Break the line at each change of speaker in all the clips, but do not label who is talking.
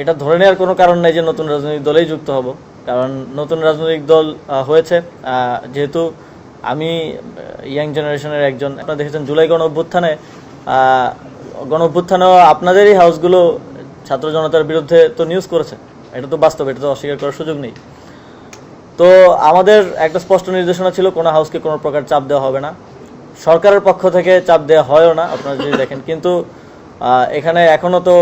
এটা ধরে নেওয়ার কোনো কারণ নেই যে নতুন রাজনৈতিক দলেই যুক্ত হব। কারণ নতুন রাজনৈতিক দল হয়েছে। যেহেতু আমি ইয়াং জেনারেশনের একজন, আপনারা দেখেছেন জুলাই গণ অভ্যুত্থানে গণ অভ্যুত্থানেও আপনাদেরই হাউসগুলো ছাত্র জনতার বিরুদ্ধে তো নিউজ করেছে। এটা তো বাস্তব, এটা তো অস্বীকার করার সুযোগ নেই। তো আমাদের একটা স্পষ্ট নির্দেশনা ছিল, কোনো হাউসকে কোনো প্রকার চাপ দেওয়া হবে না। সরকারের পক্ষ থেকে চাপ দেওয়া হয়ও না, আপনারা যদি দেখেন। কিন্তু এখানে এখনও তো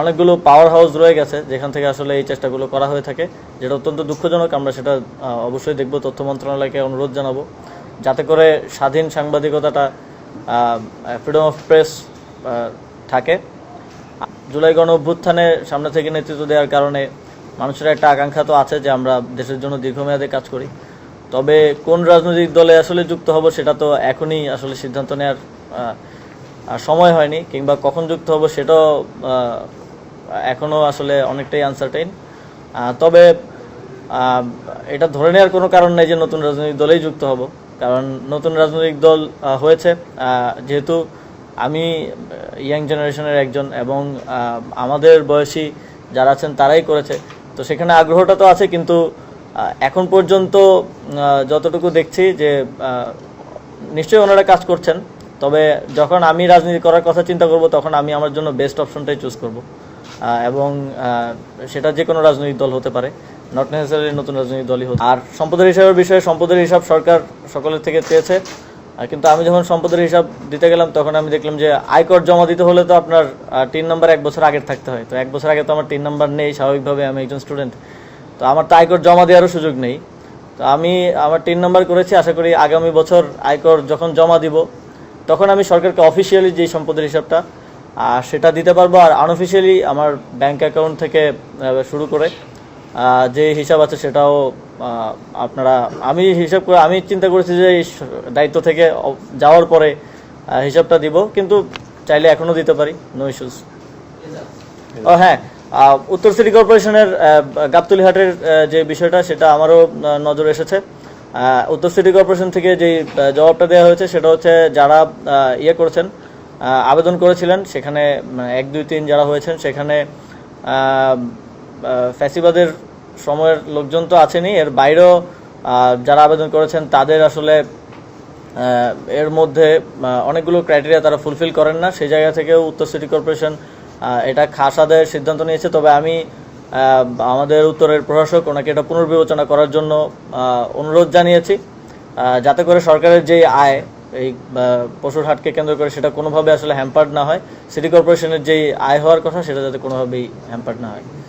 অনেকগুলো পাওয়ার হাউস রয়ে গেছে, যেখান থেকে আসলে এই চেষ্টাগুলো করা হয়ে থাকে। যেটা অত্যন্ত দুঃখজনক, আমরা সেটা অবশ্যই দেখব, তথ্য মন্ত্রণালয়কে অনুরোধ জানাব। যাতে করে স্বাধীন সাংবাদিকতাটা ফ্রিডম অফ প্রেস থাকে। জুলাই গণ অভ্যুত্থানে সামনে থেকে নেতৃত্ব দেওয়ার কারণে মানুষের একটা আকাঙ্ক্ষা তো আছে যে আমরা দেশের জন্য দীর্ঘমেয়াদে কাজ করি। তবে কোন রাজনৈতিক দলে আসলে যুক্ত হব, সেটা তো এখনই আসলে সিদ্ধান্ত নেওয়ার সময় হয়নি, কিংবা কখন যুক্ত হব সেটাও এখনও আসলে অনেকটাই আনসার্টেইন তবে এটা ধরে নেওয়ার কোনো কারণ নেই যে নতুন রাজনৈতিক দলেই যুক্ত হব, কারণ নতুন রাজনৈতিক দল হয়েছে। যেহেতু আমি ইয়াং জেনারেশনের একজন এবং আমাদের বয়সী যারা আছেন তারাই করেছে। তো সেখানে আগ্রহটা তো আছে, কিন্তু এখন পর্যন্ত যতটুকু দেখছি যে নিশ্চয়ই ওনারা কাজ করছেন। তবে যখন আমি রাজনীতি করার কথা চিন্তা করব, তখন আমি আমার জন্য বেস্ট অপশনটাই চুজ করব। এবং সেটা যে কোনো রাজনৈতিক দল হতে পারে নট নেসেসারি নতুন রাজনৈতিক দলই হতে আর সম্পদের হিসাবের বিষয়ে, সম্পদের হিসাব সরকার সকলের থেকে চেয়েছে। কিন্তু আমি যখন সম্পদের হিসাব দিতে গেলাম, তখন আমি দেখলাম যে আয়কর জমা দিতে হলে তো আপনার তিন নাম্বার এক বছর আগের থাকতে হয়। তো এক বছর আগে তো আমার তিন নাম্বার নেই, স্বাভাবিকভাবে আমি একজন স্টুডেন্ট তো আমার তো আয়কর জমা দেওয়ারও সুযোগ নেই। তো আমি আমার তিন নাম্বার করেছি, আশা করি আগামী বছর আয়কর যখন জমা দিব তখন আমি সরকারকে অফিসিয়ালি যে সম্পদের হিসাবটা সেটা দিতে পারব আর আনঅফিসিয়ালি আমার ব্যাংক অ্যাকাউন্ট থেকে শুরু করে যে হিসাব আছে সেটাও আপনারা আমি হিসাব করে আমি চিন্তা করেছি যে এই দায়িত্ব থেকে যাওয়ার পরে হিসাবটা দিব কিন্তু চাইলে এখনও দিতে পারি নো ইস্যুস ও হ্যাঁ উত্তর সিটি কর্পোরেশনের গাবতলীহাটের যে বিষয়টা সেটা আমারও নজর এসেছে। উত্তর সিটি কর্পোরেশন থেকে যে জবাবটা দেওয়া হয়েছে সেটা হচ্ছে যারা ইয়ে করেছেন আবেদন করেছিলেন সেখানে মানে, এক দুই তিন যারা হয়েছেন সেখানে ফ্যাসিবাদের সময়ের লোকজন তো আছেনই এর বাইরেও যারা আবেদন করেছেন তাদের আসলে এর মধ্যে অনেকগুলো ক্রাইটেরিয়া তারা ফুলফিল করেন না সেই জায়গা থেকেও উত্তর সিটি কর্পোরেশন এটা খাস আদায়ের সিদ্ধান্ত নিয়েছে তবে আমি আমাদের উত্তরের প্রশাসক ওনাকে এটা পুনর্বিবেচনা করার জন্য অনুরোধ জানিয়েছি। যাতে করে সরকারের যে আয়, এই পশুর হাটকে কেন্দ্র করে সেটা কোনোভাবে আসলে হ্যাম্পার্ড না হয়। সিটি কর্পোরেশনের যেই আয় হওয়ার কথা সেটা যাতে কোনোভাবেই হ্যাম্পার্ড না হয়।